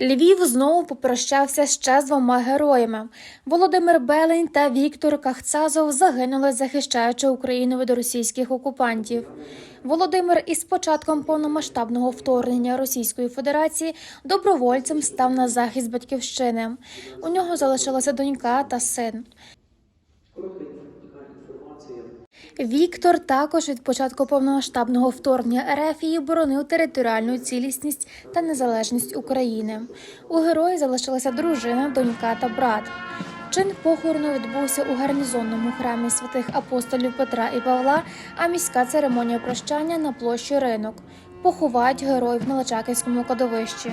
Львів знову попрощався ще з двома героями. Володимир Белень та Віктор Кахцазов загинули, захищаючи Україну від російських окупантів. Володимир із початком повномасштабного вторгнення Російської Федерації добровольцем став на захист батьківщини. У нього залишилася донька та син. Віктор також від початку повномасштабного вторгнення РФ боронив територіальну цілісність та незалежність України. У герої залишилася дружина, донька та брат. Чин похорону відбувся у гарнізонному храмі святих апостолів Петра і Павла, а міська церемонія прощання на площі ринок. Поховають героїв на Личаківському кладовищі.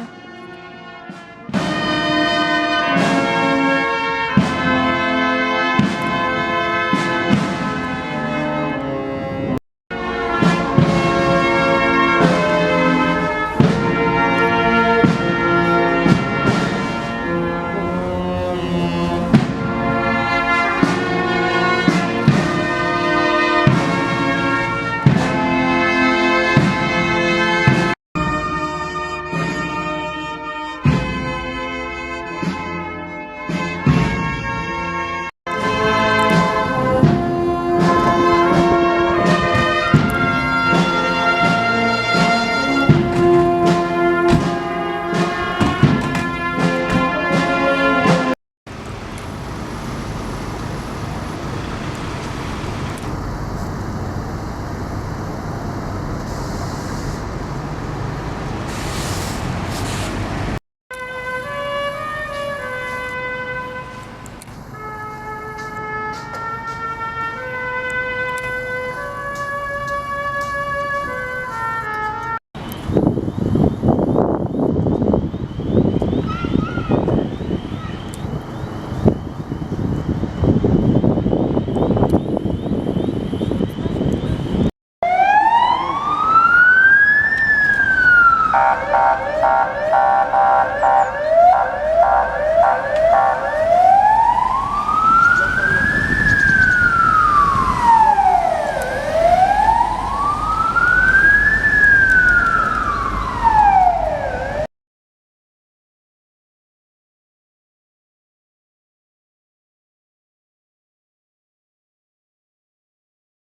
ค่ะ